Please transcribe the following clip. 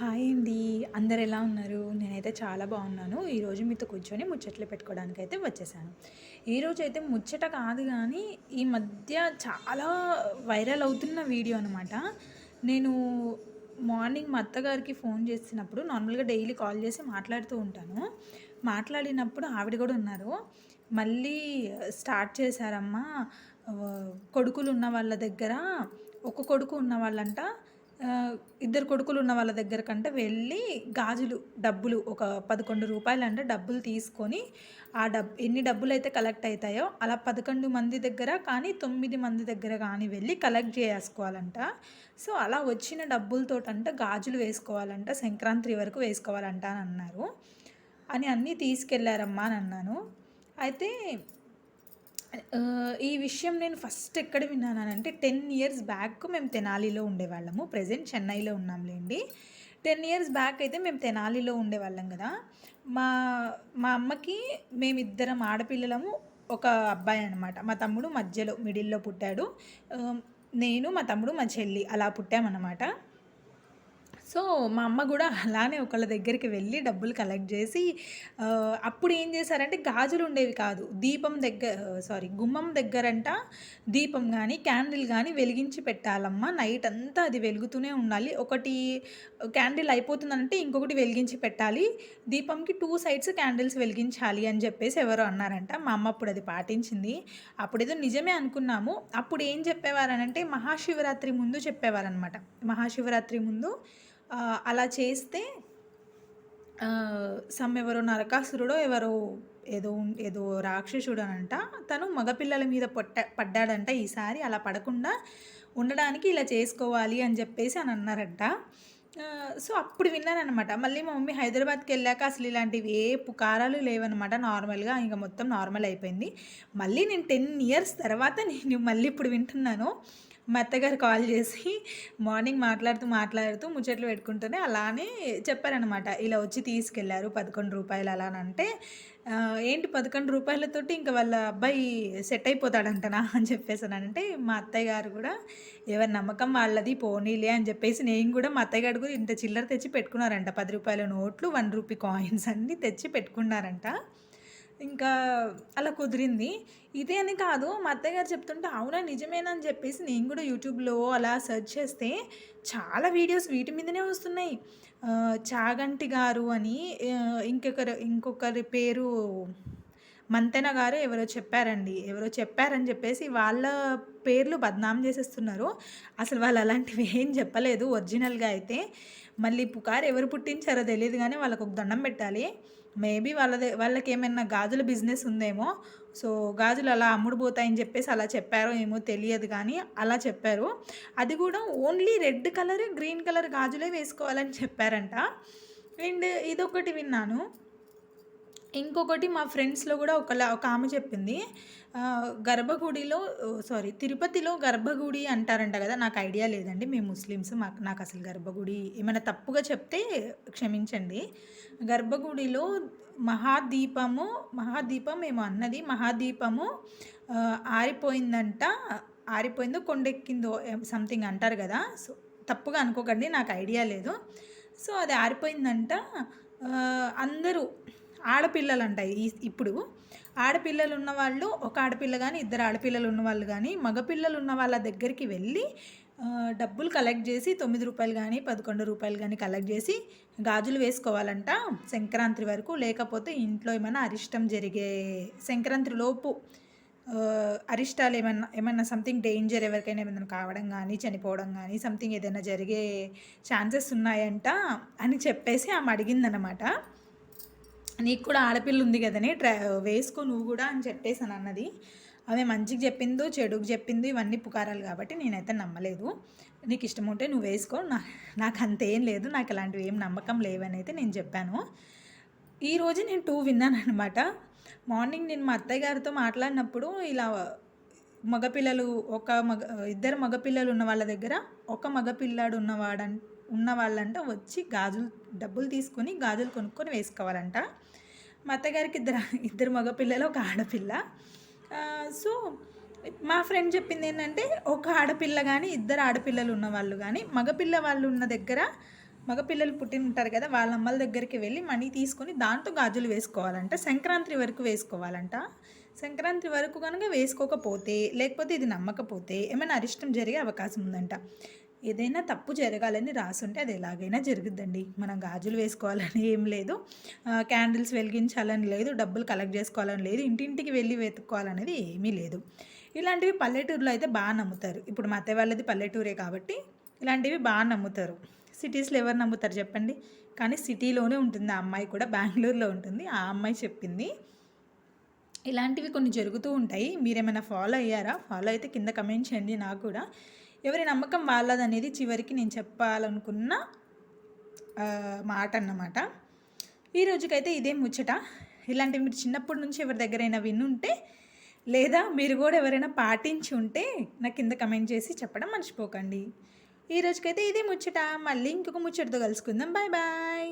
Hi అండి. అందరు ఎలా ఉన్నారు? నేనైతే చాలా బాగున్నాను. ఈరోజు మీతో కూర్చొని ముచ్చట్లు పెట్టుకోవడానికి అయితే వచ్చేసాను ఈరోజు అయితే ముచ్చట కాదు కానీ ఈ మధ్య చాలా వైరల్ అవుతున్న వీడియో అనమాట నేను మార్నింగ్ మా అత్తగారికి ఫోన్ చేసినప్పుడు నార్మల్గా డైలీ కాల్ చేసి మాట్లాడుతూ ఉంటాను. మాట్లాడినప్పుడు ఆవిడ కూడా ఉన్నారు. మళ్ళీ స్టార్ట్ చేశారమ్మా. కొడుకులు ఉన్న వాళ్ళ దగ్గర ఒక కొడుకు ఉన్న వాళ్ళంట ఇద్దరు కొడుకులు ఉన్న వాళ్ళ దగ్గర కంటే వెళ్ళి గాజులు డబ్బులు ఒక పదకొండు రూపాయలు అంటే డబ్బులు తీసుకొని ఆ డబ్ ఎన్ని డబ్బులు అయితే కలెక్ట్ అవుతాయో అలా పదకొండు మంది దగ్గర కానీ తొమ్మిది మంది దగ్గర కానీ వెళ్ళి కలెక్ట్ చేసుకోవాలంట సో అలా వచ్చిన డబ్బులతోటంట గాజులు వేసుకోవాలంట సంక్రాంతి వరకు వేసుకోవాలంట అని అన్నారు. అని అన్నీ తీసుకెళ్ళారమ్మా అని అన్నాను. అయితే ఈ విషయం నేను ఫస్ట్ ఎక్కడ విన్నానంటే టెన్ ఇయర్స్ బ్యాక్ మేము తెనాలిలో ఉండేవాళ్ళము. ప్రజెంట్ చెన్నైలో ఉన్నాంలేండి. టెన్ ఇయర్స్ బ్యాక్ అయితే మేము తెనాలిలో ఉండేవాళ్ళం కదా. మా మా అమ్మకి మేమిద్దరం ఆడపిల్లలము ఒక అబ్బాయి అనమాట మా తమ్ముడు మధ్యలో మిడిల్లో పుట్టాడు. నేను మా తమ్ముడు మా చెల్లి అలా పుట్టామన్నమాట. సో మా అమ్మ కూడా అలానే ఒకళ్ళ దగ్గరికి వెళ్ళి డబ్బులు కలెక్ట్ చేసి అప్పుడు ఏం చేశారంటే గాజులు ఉండేవి కాదు. దీపం దగ్గర సారీ గుమ్మం దగ్గరంట దీపం కానీ క్యాండిల్ కానీ వెలిగించి పెట్టాలమ్మా. నైట్ అంతా అది వెలుగుతూనే ఉండాలి. ఒకటి క్యాండిల్ అయిపోతుందంటే ఇంకొకటి వెలిగించి పెట్టాలి. దీపంకి టూ సైడ్స్ క్యాండిల్స్ వెలిగించాలి అని చెప్పేసి ఎవరో అన్నారంట. మా అమ్మ అప్పుడు అది పాటించింది. అప్పుడేదో నిజమే అనుకున్నాము. అప్పుడు ఏం చెప్పేవారనంటే మహాశివరాత్రి ముందు చెప్పేవారనమాట. మహాశివరాత్రి ముందు అలా చేస్తే సమ్ ఎవరో నరకాసురుడో ఎవరో ఏదో ఏదో రాక్షసుడు అనంట తను మగపిల్లల మీద పొట్ట పడ్డాడంట ఈసారి. అలా పడకుండా ఉండడానికి ఇలా చేసుకోవాలి అని చెప్పేసి అని అన్నారంట. సో అప్పుడు విన్నాను అనమాట మళ్ళీ మా మమ్మీ హైదరాబాద్కి వెళ్ళాక అసలు ఇలాంటివి ఏ పుకారాలు లేవన్నమాట. నార్మల్గా ఇంకా మొత్తం నార్మల్ అయిపోయింది. మళ్ళీ నేను టెన్ ఇయర్స్ తర్వాత నేను మళ్ళీ ఇప్పుడు వింటున్నాను. మా అత్తగారు కాల్ చేసి మార్నింగ్ మాట్లాడుతూ మాట్లాడుతూ ముచ్చట్లు పెట్టుకుంటూనే అలానే చెప్పారనమాట ఇలా వచ్చి తీసుకెళ్ళారు పదకొండు రూపాయలు అలా అని అంటే ఏంటి పదకొండు రూపాయలతోటి ఇంకా వాళ్ళ అబ్బాయి సెట్ అయిపోతాడంటనా అని చెప్పేసానంటే మా అత్తయ్య గారు కూడా ఎవరి నమ్మకం వాళ్ళది పోనీలే అని చెప్పేసి నేను కూడా మా అత్తయ్య గారు కూడా ఇంత చిల్లర తెచ్చి పెట్టుకున్నారంట. పది రూపాయల నోట్లు వన్ రూపీ కాయిన్స్ అన్నీ తెచ్చి పెట్టుకున్నారంట. ఇంకా అలా కుదిరింది. ఇదే అని కాదు మా అత్తయ్య గారు చెప్తుంటే అవునా నిజమేనని చెప్పేసి నేను కూడా యూట్యూబ్లో అలా సెర్చ్ చేస్తే చాలా వీడియోస్ వీటి మీదనే వస్తున్నాయి. చాగంటి గారు అని ఇంకొకరు ఇంకొకరి పేరు మంతెన గారు ఎవరో చెప్పారండి. ఎవరో చెప్పారని చెప్పేసి వాళ్ళ పేర్లు బద్నాం చేసేస్తున్నారు. అసలు వాళ్ళు అలాంటివి ఏం చెప్పలేదు ఒరిజినల్గా అయితే. మళ్ళీ పుకారు ఎవరు పుట్టించారో తెలియదు కానీ వాళ్ళకు ఒక దండం పెట్టాలి. మేబీ వాళ్ళది వాళ్ళకి ఏమైనా గాజుల బిజినెస్ ఉందేమో. సో గాజులు అలా అమ్ముడుపోతాయని చెప్పేసి అలా చెప్పారో ఏమో తెలియదు కానీ అలా చెప్పారు. అది కూడా only red colour green colour గాజులే వేసుకోవాలని చెప్పారంట. అండ్ ఇదొకటి విన్నాను. ఇంకొకటి మా ఫ్రెండ్స్లో కూడా ఒకలా ఒక ఆమె చెప్పింది గర్భగుడిలో సారీ తిరుపతిలో గర్భగుడి అంటారంట కదా నాకు ఐడియా లేదండి మేము ముస్లిమ్స్ మాకు నాకు అసలు గర్భగుడి ఏమైనా తప్పుగా చెప్తే క్షమించండి. గర్భగుడిలో మహాదీపము మహాదీపం ఏమో అన్నది మహాదీపము ఆరిపోయిందంట ఆరిపోయిందో కొండెక్కిందో సంథింగ్ అంటారు కదా సో తప్పుగా అనుకోకండి నాకు ఐడియా లేదు. సో అది ఆరిపోయిందంట అందరూ ఆడపిల్లలు అంటాయి ఈ- ఇప్పుడు. ఆడపిల్లలు ఉన్న వాళ్ళు ఒక ఆడపిల్ల కానీ ఇద్దరు ఆడపిల్లలు ఉన్న వాళ్ళు కానీ మగపిల్లలు ఉన్న వాళ్ళ దగ్గరికి వెళ్ళి డబ్బులు కలెక్ట్ చేసి తొమ్మిది రూపాయలు కానీ పదకొండు రూపాయలు కానీ కలెక్ట్ చేసి గాజులు వేసుకోవాలంట సంక్రాంతి వరకు. లేకపోతే ఇంట్లో ఏమైనా అరిష్టం జరిగే సంక్రాంతి లోపు అరిష్టాలు ఏమన్నా ఏమన్నా సంథింగ్ డేంజర్ ఎవరికైనా ఏమైనా కావడం కానీ చనిపోవడం కానీ సంథింగ్ ఏదైనా జరిగే ఛాన్సెస్ ఉన్నాయంట అని చెప్పేసి ఆమె అడిగిందనమాట నీకు కూడా ఆడపిల్ల ఉంది కదనే ట్రా వేసుకో నువ్వు కూడా అని చెప్పేసి అని అన్నది. ఆమె మంచికి చెప్పిందో చెడుకు చెప్పిందో ఇవన్నీ పుకారాలు కాబట్టి నేనైతే నమ్మలేదు. నీకు ఇష్టం ఉంటే నువ్వు వేసుకో నా నాకు అంతేం లేదు నాకు అలాంటివి ఏం నమ్మకం లేవని అయితే నేను చెప్పాను. ఈరోజు నేను టూ విన్నాను అనమాట మార్నింగ్ నేను మా అత్తయ్య గారితో మాట్లాడినప్పుడు ఇలా మగపిల్లలు ఒక మగ ఇద్దరు మగపిల్లలు ఉన్న వాళ్ళ దగ్గర ఒక మగపిల్లాడు ఉన్నవాడం ఉన్న వాళ్ళంట వచ్చి గాజులు డబ్బులు తీసుకొని గాజులు కొనుక్కొని వేసుకోవాలంట. మా అత్తగారికి ఇద్దరు ఇద్దరు మగపిల్లలు ఒక ఆడపిల్ల. సో మా ఫ్రెండ్ చెప్పింది ఏంటంటే ఒక ఆడపిల్ల కానీ ఇద్దరు ఆడపిల్లలు ఉన్న వాళ్ళు కానీ మగపిల్ల వాళ్ళు ఉన్న దగ్గర మగపిల్లలు పుట్టిన ఉంటారు కదా వాళ్ళ అమ్మల దగ్గరికి వెళ్ళి మనీ తీసుకొని దాంతో గాజులు వేసుకోవాలంట. సంక్రాంతి వరకు వేసుకోవాలంట. సంక్రాంతి వరకు కనుక వేసుకోకపోతే లేకపోతే ఇది నమ్మకపోతే ఏమైనా అరిష్టం జరిగే అవకాశం ఉందంట. ఏదైనా తప్పు జరగాలని రాసుంటే అది ఎలాగైనా జరుగుద్దండి. మనం గాజులు వేసుకోవాలని ఏం లేదు. క్యాండిల్స్ వెలిగించాలని లేదు. డబ్బులు కలెక్ట్ చేసుకోవాలని లేదు. ఇంటింటికి వెళ్ళి వెతుక్కోవాలనేది ఏమీ లేదు. ఇలాంటివి పల్లెటూరులో అయితే బాగా నమ్ముతారు. ఇప్పుడు మా అత్తయ్య వాళ్ళది పల్లెటూరే కాబట్టి ఇలాంటివి బాగా నమ్ముతారు. సిటీస్లో ఎవరు నమ్ముతారు చెప్పండి? కానీ సిటీలోనే ఉంటుంది. ఆ అమ్మాయి కూడా బెంగళూరులో ఉంటుంది. ఆ అమ్మాయి చెప్పింది. ఇలాంటివి కొన్ని జరుగుతూ ఉంటాయి. మీరేమైనా ఫాలో అయ్యారా? ఫాలో అయితే కింద కమెంట్ చేయండి నాకు కూడా. ఎవరి నమ్మకం వాళ్ళదనేది చివరికి నేను చెప్పాలనుకున్న మాట అన్నమాట ఈ రోజుకైతే ఇదే ముచ్చట. ఇలాంటివి మీరు చిన్నప్పటి నుంచి ఎవరి దగ్గరైనా వినుంటే లేదా మీరు కూడా ఎవరైనా పాటించి ఉంటే నాకు కింద కమెంట్ చేసి చెప్పడం మర్చిపోకండి. ఈ రోజుకైతే ఇదే ముచ్చట. మళ్ళీ ఇంకొక ముచ్చటతో కలుసుకుందాం. Bye bye.